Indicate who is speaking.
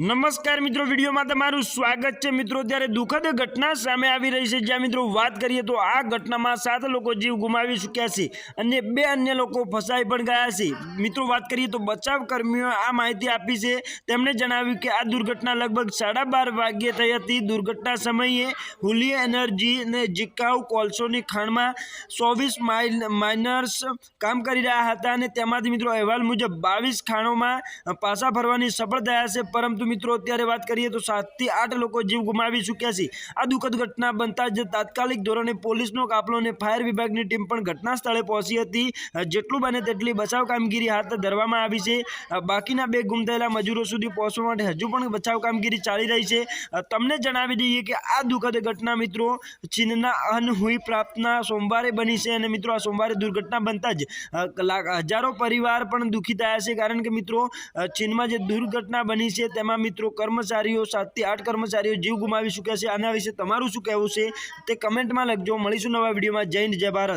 Speaker 1: નમસ્કાર મિત્રો, વિડીયોમાં તમારું સ્વાગત છે. મિત્રો ત્યારે દુઃખદ ઘટના સામે આવી રહી છે, જ્યાં મિત્રો વાત કરીએ તો આ ઘટનામાં સાત લોકો જીવ ગુમાવી ચૂક્યા છે અને બે અન્ય લોકો ફસાઈ પણ ગયા છે. મિત્રો, વાત કરીએ તો બચાવ કર્મીઓએ આ માહિતી આપી છે. તેમણે જણાવ્યું કે આ દુર્ઘટના લગભગ સાડા બાર વાગ્યે થઈ હતી. દુર્ઘટના સમયે હુલી એનર્જી અને જીકાઉ કોલસોની ખાણમાં ચોવીસ માઇલ, માઇનર્સ કામ કરી રહ્યા હતા અને તેમાંથી મિત્રો અહેવાલ મુજબ બાવીસ ખાણોમાં પાછા ફરવાની સફળ થયા છે. પરંતુ મિત્રો, અત્યારે વાત કરીએ તો સાતથી આઠ લોકો જીવ ગુમાવી ચૂક્યા છે. આ દુઃખદ ઘટના બનતા જ તાત્કાલિક ધોરણે પોલીસનો કાફલો અને ફાયર વિભાગની ટીમ પણ ઘટના સ્થળે પહોંચી હતી. જેટલું બને તેટલી બચાવ કામગીરી હાથ ધરવામાં આવી છે. બાકીના બે ગુમ થયેલા મજૂરો સુધી પહોંચવા માટે હજુ પણ બચાવ કામગીરી ચાલી રહી છે. તમને જણાવી દઈએ કે આ દુઃખદ ઘટના, મિત્રો, ચીનના અનહુઈ પ્રાપ્તના સોમવારે બની છે અને, મિત્રો, આ સોમવારે દુર્ઘટના બનતા જ હજારો પરિવાર પણ દુઃખી થયા છે. કારણ કે, મિત્રો ચીનમાં જે દુર્ઘટના બની છે, તેમાં મિત્રો કર્મચારીઓ સાતથી આઠ કર્મચારીઓ જીવ ગુમાવી ચૂક્યા છે. આના વિશે તમારું શું કહેવું છે? તે કમેન્ટમાં લખજો. મળીશું નવા વિડીયોમાં. જય હિન્દ, જય ભારત.